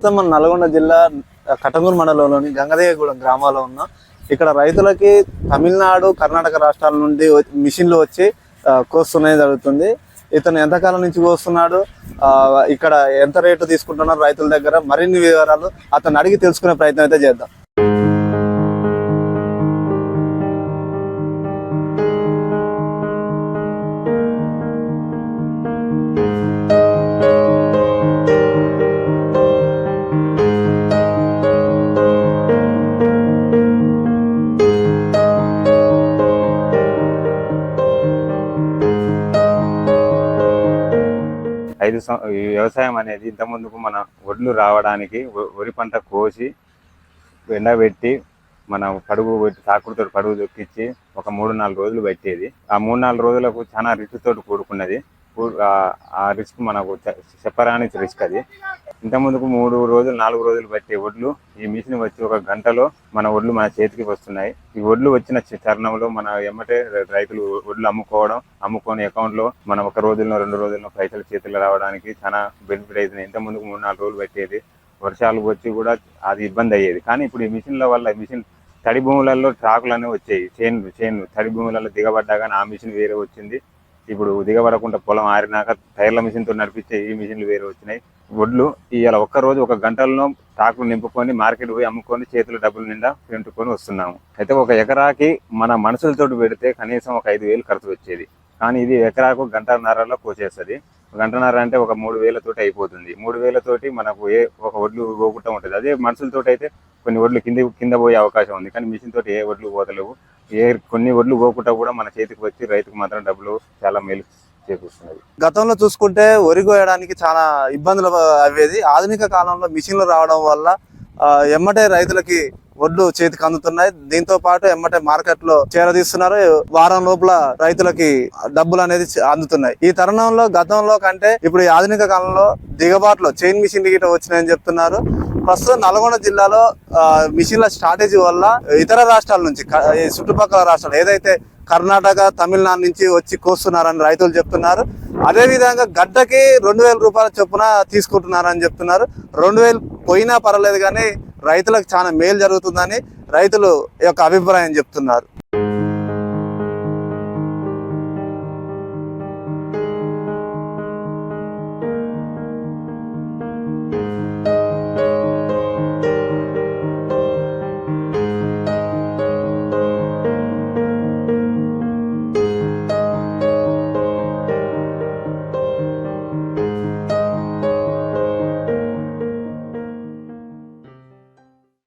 ప్రస్తుతం మన నల్గొండ జిల్లా కటంగూరు మండలంలోని గంగదేయగూడెం గ్రామంలో ఉన్నాం ఇక్కడ రైతులకి తమిళనాడు కర్ణాటక రాష్ట్రాల నుండి మిషన్లు వచ్చి కోస్తున్నది జరుగుతుంది. ఇతను ఎంతకాలం నుంచి కోస్తున్నాడు? ఇక్కడ ఎంత రేటు తీసుకుంటున్నారు రైతుల దగ్గర? మరిన్ని వివరాలు అతను అడిగి తెలుసుకునే ప్రయత్నం అయితే చేద్దాం. ఐదు వ్యవసాయం అనేది ఇంత ముందుకు మన వడ్లు రావడానికి వరి పంట కోసి ఎండబెట్టి మన పడుగు పెట్టి తాకుడుతో పడుగు దొక్కిచ్చి ఒక మూడు నాలుగు రోజులు పెట్టేది. ఆ మూడు నాలుగు రోజులకు చాలా రిస్క్ తోటి కూడుకున్నది. కూ- ఆ- రిస్క్ మనకు చెప్పరాని రిస్క్ అది. ఇంత ముందుకు మూడు రోజులు నాలుగు రోజులు పట్టే ఒడ్లు ఈ మిషన్ వచ్చి ఒక గంటలో మన ఒడ్లు మన చేతికి వస్తున్నాయి. ఈ ఒడ్లు వచ్చిన తరుణంలో మన ఎమ్మటే రైతులు ఒడ్లు అమ్ముకోవడం అమ్ముకొని అకౌంట్లో మనం ఒక రోజుల్లో రెండు రోజుల్లో పైసలు చేతులు రావడానికి చాలా బెనిఫిట్ అవుతుంది ఇంత ముందుకు మూడు నాలుగు రోజులు పట్టేది. వర్షాలు వచ్చి కూడా అది ఇబ్బంది అయ్యేది. కానీ ఇప్పుడు ఈ మిషన్ల వల్ల మిషన్ తడి భూములలో ట్రాకులు అనేవి వచ్చాయి. చైన్లు చైన్లు తడి భూములలో దిగబడ్డా కానీ ఆ మిషన్ వేరే వచ్చింది. ఇప్పుడు దిగబడకుండా పొలం ఆరినాక టైర్ల మిషన్తో నడిపిస్తే నడిపించే ఈ మిషన్లు వేరే వచ్చినాయి. వడ్లు ఇవాళ ఒక్క రోజు ఒక గంటల్లో ట్రాక్లు నింపుకొని మార్కెట్ పోయి అమ్ముకొని చేతులు డబ్బులు నిండా పెంటుకొని వస్తున్నాము. అయితే ఒక ఎకరాకి మన మనుషులతో పెడితే కనీసం ఒక ఐదు వేలు ఖర్చు వచ్చేది. కానీ ఇది ఎకరాకు గంటన్నరలో కోసేస్తుంది. గంటన్నర అంటే ఒక మూడు వేలతోటి అయిపోతుంది. మూడు వేలతోటి మనకు ఏ ఒక వడ్లు పోకుండా ఉంటుంది. అదే మనుషులతోటి అయితే కొన్ని వడ్లు కింద కింద పోయే అవకాశం ఉంది. కానీ మిషన్ తోటి ఏ వడ్లు పోతలేవు. ఏ కొన్ని వడ్లు పోకుండా కూడా మన చేతికి వచ్చి రైతుకు మాత్రం డబ్బులు చాలా మేలు చేకూరుస్తున్నది. గతంలో చూసుకుంటే వరి కోయడానికి చాలా ఇబ్బందులు అవ్వేది ఆధునిక కాలంలో మిషన్లు రావడం వల్ల ఎమ్మటే రైతులకి వడ్లు చేతికి అందుతున్నాయి. దీంతో పాటు ఎమ్మటే మార్కెట్లో చేరదీస్తున్నారు. వారం లోపల రైతులకి డబ్బులు అనేది అందుతున్నాయి. ఈ తరుణంలో గతంలో కంటే ఇప్పుడు ఆధునిక కాలంలో దిగబాటులో చైన్ మిషన్ గిట వచ్చినాయని చెప్తున్నారు. ప్రస్తుతం నల్గొండ జిల్లాలో మిషన్ల స్ట్రాటజీ వల్ల ఇతర రాష్ట్రాల నుంచి చుట్టుపక్కల రాష్ట్రాలు ఏదైతే కర్ణాటక తమిళనాడు నుంచి వచ్చి కోస్తున్నారని రైతులు చెప్తున్నారు అదే విధంగా గడ్డకి రెండు వేల రూపాయల చొప్పున తీసుకుంటున్నారని చెప్తున్నారు. రెండు వేలు పోయినా పర్వాలేదు కానీ రైతులకు చాలా మేలు జరుగుతుందని రైతులు యొక్క అభిప్రాయం చెప్తున్నారు.